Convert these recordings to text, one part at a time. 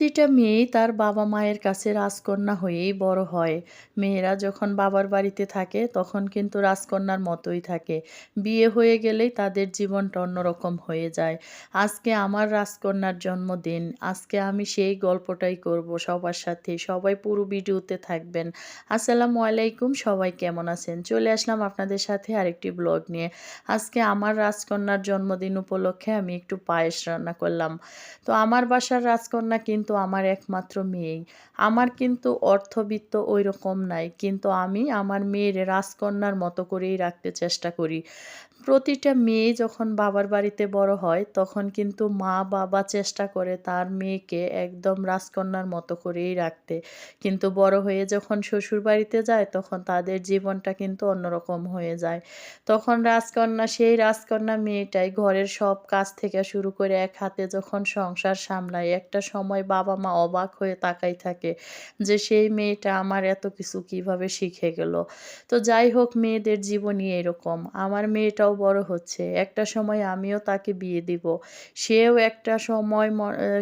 প্রতিটা মেয়েই তার বাবা মায়ের কাছে রাজকন্যা হয়েই বড় হয়। মেয়েরা যখন বাবার বাড়িতে থাকে, তখন কিন্তু রাজকন্যার মতোই থাকে। বিয়ে হয়ে গেলেই তাদের জীবনটা অন্যরকম হয়ে যায়। আজকে আমার রাজকন্যার জন্মদিন, আজকে আমি সেই গল্পটাই করব সবার সাথে। সবাই পুরো ভিডিওতে থাকবেন। আসসালামু আলাইকুম, সবাই কেমন আছেন? চলে আসলাম আপনাদের সাথে আরেকটি ব্লগ নিয়ে। আজকে আমার রাজকন্যার জন্মদিন উপলক্ষে আমি একটু পায়েস রান্না করলাম। তো আমার বাসার রাজকন্যা কিন্তু কিন্তু আমার একমাত্র মেয়েই আমার কিন্তু অর্থবিত্ত ওই রকম নাই। কিন্তু আমি আমার মেয়ের রাজকন্যার মতো করেই রাখতে চেষ্টা করি। প্রতিটা মেয়ে যখন বাবার বাড়িতে বড় হয়, তখন কিন্তু মা বাবা চেষ্টা করে তার মেয়েকে একদম রাজকন্যার মতো করেই রাখতে। কিন্তু বড় হয়ে যখন শ্বশুর বাড়িতে যায়, তখন তাদের জীবনটা কিন্তু অন্যরকম হয়ে যায়। তখন রাজকন্যা, সেই রাজকন্যা মেয়েটাই ঘরের সব কাজ থেকে শুরু করে এক হাতে যখন সংসার সামলায়, একটা সময় বাবা মা অবাক হয়ে তাকাই থাকে যে, সেই মেয়েটা আমার এত কিছু কীভাবে শিখে গেল? তো যাই হোক, মেয়েদের জীবনই এরকম। আমার মেয়েটাও মেয়েটাও বড় হচ্ছে। একটা সময় আমিও তাকে বিয়ে দিব। সেও একটা সময়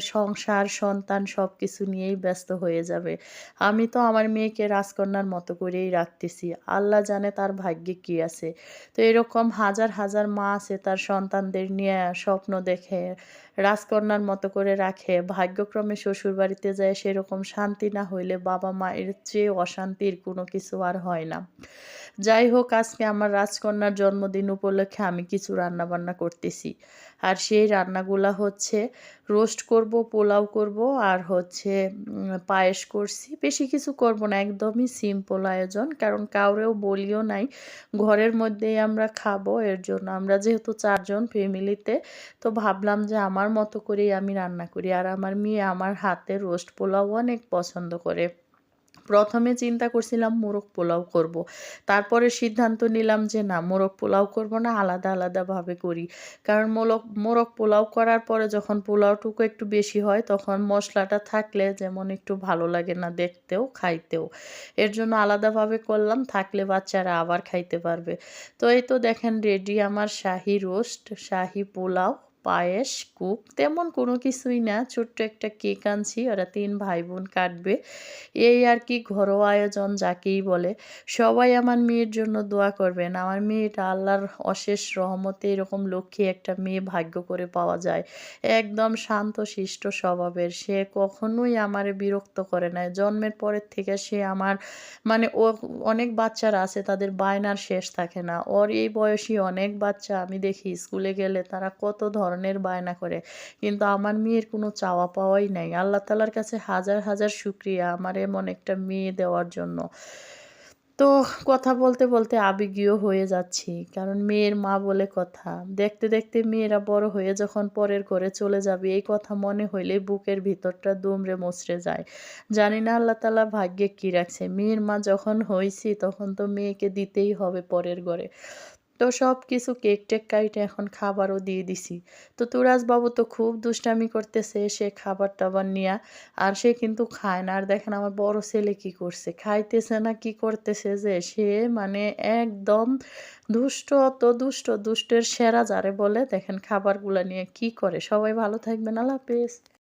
সংসার, সন্তান সব কিছু নিয়েই ব্যস্ত হয়ে যাবে। আমি তো আমার মেয়েকে রাজকন্যার মতো করেই রাখতেছি। আল্লাহ জানে তার ভাগ্যে কি আছে। তো এরকম হাজার হাজার মা আছে তার সন্তানদের নিয়ে স্বপ্ন দেখে, রাজকন্যার মতো করে রাখে। ভাগ্যক্রমে শ্বশুর বাড়িতে যায়, সেরকম শান্তি না হইলে বাবা মায়ের চেয়ে অশান্তির কোনো কিছু আর হয় না। যাই হোক, আজকে আমার রাজকন্যার জন্মদিন উপলক্ষে আমি কিছু রান্না বান্না করতেছি। আর সেই রান্নাগুলা হচ্ছে রোস্ট করব, পোলাও করব আর হচ্ছে পায়েস করছি। বেশি কিছু করব না, একদমই সিম্পল আয়োজন। কারণ কাউরেও বলিও নাই, ঘরের মধ্যেই আমরা খাব, এর জন্য আমরা যেহেতু চারজন ফ্যামিলিতে তো ভাবলাম যে আমার মতো করেই আমি রান্না করি। আর আমার মেয়ে আমার হাতে রোস্ট পোলাও অনেক পছন্দ করে। প্রথমে চিন্তা করছিলাম মোরগ পোলাও করব। তারপরে সিদ্ধান্ত নিলাম যে না, মোরগ পোলাও করব না, আলাদা আলাদাভাবে করি। কারণ মোরগ মোরগ পোলাও করার পরে যখন পোলাওটুকু একটু বেশি হয়, তখন মশলাটা থাকলে যেমন একটু ভালো লাগে না দেখতেও, খাইতেও। এর জন্য আলাদাভাবে করলাম, থাকলে বাচ্চারা আবার খাইতে পারবে। তো এই তো দেখেন রেডি আমার শাহি রোস্ট, শাহি পোলাও। পায়েস, কুক, তেমন কোনো কিছুই না। ছোট্ট একটা কেক আনছি, ওরা তিন ভাই বোন কাটবে। এই আর কি ঘরোয়া আয়োজন যাকেই বলে। সবাই আমার মেয়ের জন্য দোয়া করবেন। আমার মেয়েটা আল্লাহর অশেষ রহমতে এরকম লক্ষ্মী একটা মেয়ে ভাগ্য করে পাওয়া যায়। একদম শান্ত, শিষ্ট স্বভাবের। সে কখনোই আমারে বিরক্ত করে না জন্মের পরের থেকে সে আমার মানে ও অনেক বাচ্চারা আছে, তাদের বায়নার শেষ থাকে না। ওর এই বয়সী অনেক বাচ্চা আমি দেখি স্কুলে গেলে তারা কত ধরনের ধরনের বায়না করে। কিন্তু আমার মেয়ের কোনো চাওয়া পাওয়াই নাই। আল্লাহ তালার কাছে হাজার হাজার শুক্রিয়া আমার এমন একটা মেয়ে দেওয়ার জন্য। তো কথা বলতে বলতে আবেগীয় হয়ে যাচ্ছি। কারণ মেয়ের মা বলে কথা। দেখতে দেখতে মেয়েরা বড় হয়ে যখন পরের ঘরে চলে যাবে, এই কথা মনে হইলে বুকের ভিতরটা দুমড়ে মুচড়ে যায়। জানি না আল্লাহ তালা ভাগ্যে কী রাখছে। মেয়ের মা যখন হয়েছি তখন তো মেয়েকে দিতেই হবে পরের ঘরে। তো সব কিছু কেক টেক কাইটে এখন খাবারও দিয়ে দিছি। তো তুরাজবাবু তো খুব দুষ্টামি করতেছে, সে খাবার টাবার নিয়ে আর সে কিন্তু খায় না। আর দেখেন আমার বড় ছেলে কি করছে? খাইতেছে না, কি করতেছে যে সে মানে একদম দুষ্ট তো দুষ্ট, দুষ্টের সেরা যারে বলে। দেখেন খাবারগুলো নিয়ে কি করে। সবাই ভালো থাকবেন, আল্লাহ হাফেজ।